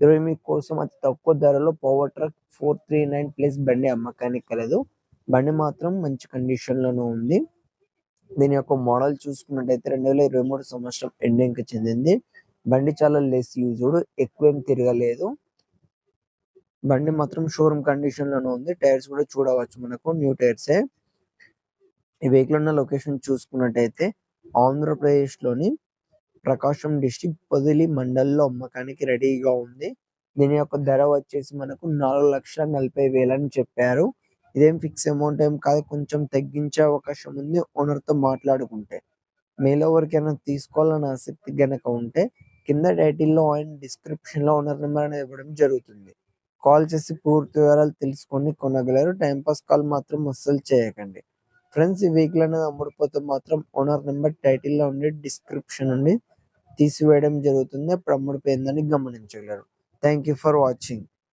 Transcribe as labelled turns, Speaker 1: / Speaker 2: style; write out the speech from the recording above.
Speaker 1: ఇరవై మీ కోసం అతి తక్కువ ధరలో పవర్ ట్రక్ 439 ప్లస్ బండి అమ్మకానికి కలదు. బండి మాత్రం మంచి కండిషన్లోనూ ఉంది. దీని యొక్క మోడల్ చూసుకున్నట్టయితే 2023 సంవత్సరం ఎండింగ్‌కి చెందింది. బండి చాలా లెస్ యూజ్డ్ ఎక్కువేం తిరగలేదు. బండి మాత్రం షోరూమ్ కండిషన్‌లోనే ఉంది. టైర్స్ కూడా చూడవచ్చు మనకు న్యూ టైర్సే. ఈ వెహికల్ ఉన్న లొకేషన్ చూసుకున్నట్టయితే ఆంధ్రప్రదేశ్‌లోని ప్రకాశం డిస్ట్రిక్ట్ పొదిలి మండల్‌లో అమ్మకానికి రెడీగా ఉంది. దీని యొక్క ధర వచ్చేసి మనకు 4,40,000 అని చెప్పారు. ఇదేం ఫిక్స్ అమౌంట్ ఏం కాదు. కొంచెం తగ్గించే అవకాశం ఉంది ఓనర్‌తో మాట్లాడుకుంటే. మీలో ఎవరికైనా తీసుకోవాలని ఆసక్తి గనక ఉంటే కింద టైటిల్‌లో అండ్ డిస్క్రిప్షన్‌లో ఓనర్ నెంబర్ అనేది ఇవ్వడం జరుగుతుంది. కాల్ చేసి పూర్తి వివరాలు తెలుసుకొని కొనగలరు. టైంపాస్ కాల్ మాత్రం అస్సలు చేయకండి. ఫ్రెండ్స్ ఈ వెహికల్ అనేది అమ్ముడుపోతే మాత్రం ఓనర్ నెంబర్ టైటిల్‌లో ఉండి డిస్క్రిప్షన్ ఉండి తీసివేయడం జరుగుతుంది. అప్పుడు అమ్ముడిపోయిందని గమనించగలరు. Thank you for watching.